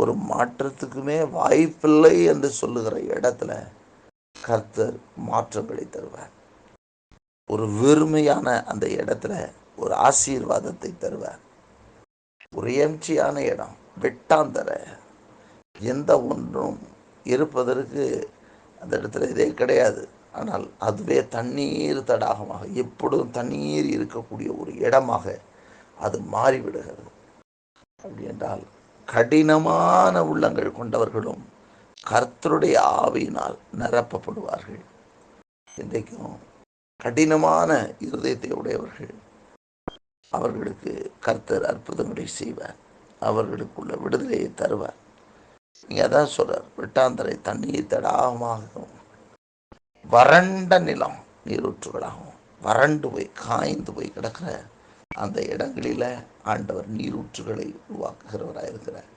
ஒரு மாற்றத்துக்குமே வாய்ப்பில்லை என்று சொல்லுகிற இடத்துல கர்த்தர் மாற்றங்களை தருவார். ஒரு வெறுமையான அந்த இடத்துல ஒரு ஆசீர்வாதத்தை தருவார். ஒரு எம்சியான இடம் வெட்டாந்தர எந்த ஒன்றும் இருப்பதற்கு அந்த இடத்துல இதே கிடையாது. ஆனால் அதுவே தண்ணீர் தடாகமாக எப்பொழுதும் தண்ணீர் இருக்கக்கூடிய ஒரு இடமாக அது மாறிவிடுகிறது. அப்படி என்றால் கடினமான உள்ளங்கள் கொண்டவர்களும் கர்த்தருடைய ஆவியினால் நிரப்பப்படுவார்கள். இன்றைக்கும் கடினமான இருதயத்தை உடையவர்கள் அவர்களுக்கு கர்த்தர் அற்புதங்களை செய்வார் அவர்களுக்குள்ள விடுதலையை தருவார். இங்கே அதான் சொல்றார் வெட்டாந்தரை தண்ணீர் தடாகமாகவும் வறண்ட நிலம் நீரூற்றுகளாகவும் வறண்டு போய் காய்ந்து போய் கிடக்கிற அந்த இடங்களில் ஆண்டவர் நீரூற்றுகளை உருவாக்குகிறவராக இருக்கிறார்